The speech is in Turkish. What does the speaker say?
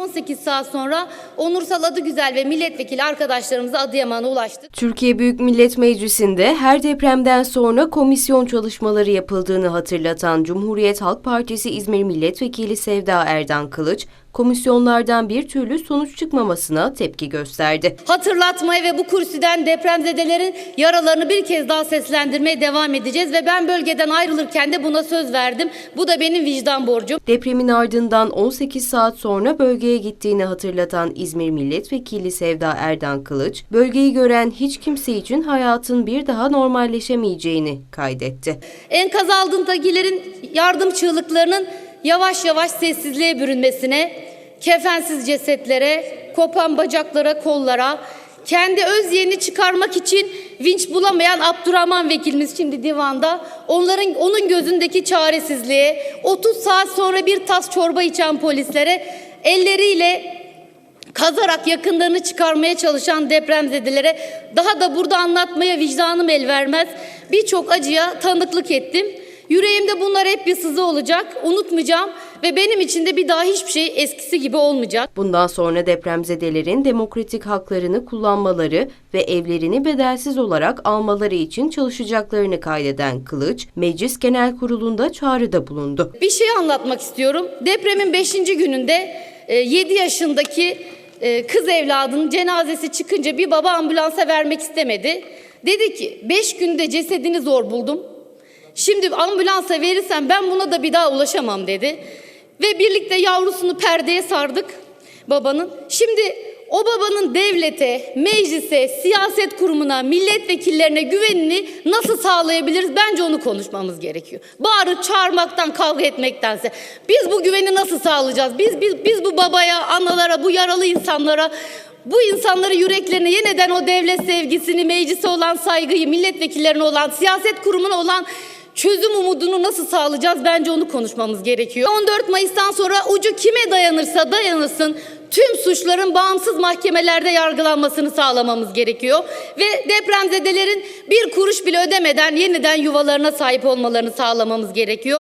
18 saat sonra Onursal Adıgüzel ve milletvekili arkadaşlarımız Adıyaman'a ulaştık. Türkiye Büyük Millet Meclisi'nde her depremden sonra komisyon çalışmaları yapıldığını hatırlatan Cumhuriyet Halk Partisi İzmir Milletvekili Sevda Erdan Kılıç, komisyonlardan bir türlü sonuç çıkmamasına tepki gösterdi. Hatırlatmaya ve bu kürsüden depremzedelerin yaralarını bir kez daha seslendirmeye devam edeceğiz ve ben bölgeden ayrılırken de buna söz verdim. Bu da benim vicdan borcum. Depremin ardından 18 saat sonra bölgeye gittiğini hatırlatan İzmir Milletvekili Sevda Erdan Kılıç, bölgeyi gören hiç kimse için hayatın bir daha normalleşemeyeceğini kaydetti. Enkaz altındakilerin yardım çığlıklarının yavaş yavaş sessizliğe bürünmesine, kefensiz cesetlere, kopan bacaklara, kollara, kendi öz yeğeni çıkarmak için vinç bulamayan Abdurrahman vekilimiz şimdi divanda. Onların onun gözündeki çaresizliğe, 30 saat sonra bir tas çorba içen polislere elleriyle kazarak yakınlarını çıkarmaya çalışan depremzedelere daha da burada anlatmaya vicdanım el vermez. Birçok acıya tanıklık ettim. Yüreğimde bunlar hep bir sızı olacak. Unutmayacağım ve benim için de bir daha hiçbir şey eskisi gibi olmayacak. Bundan sonra depremzedelerin demokratik haklarını kullanmaları ve evlerini bedelsiz olarak almaları için çalışacaklarını kaydeden Kılıç, Meclis Genel Kurulu'nda çağrıda bulundu. Bir şey anlatmak istiyorum. Depremin 5. gününde 7 yaşındaki e, kız evladının cenazesi çıkınca bir baba ambulansa vermek istemedi. Dedi ki 5 günde cesedini zor buldum. Şimdi ambulansa verirsem ben buna da bir daha ulaşamam dedi. Ve birlikte yavrusunu perdeye sardık babanın. Şimdi o babanın devlete, meclise, siyaset kurumuna, milletvekillerine güvenini nasıl sağlayabiliriz? Bence onu konuşmamız gerekiyor. Bağırıp çağırmaktan, kavga etmektense. Biz bu güveni nasıl sağlayacağız? Biz, biz, biz bu babaya, analara, bu yaralı insanlara bu insanları yüreklerine yeniden o devlet sevgisini, meclise olan saygıyı, milletvekillerine olan, siyaset kurumuna olan çözüm umudunu nasıl sağlayacağız? Bence onu konuşmamız gerekiyor. 14 Mayıs'tan sonra ucu kime dayanırsa dayanırsın tüm suçların bağımsız mahkemelerde yargılanmasını sağlamamız gerekiyor. Ve depremzedelerin bir kuruş bile ödemeden yeniden yuvalarına sahip olmalarını sağlamamız gerekiyor.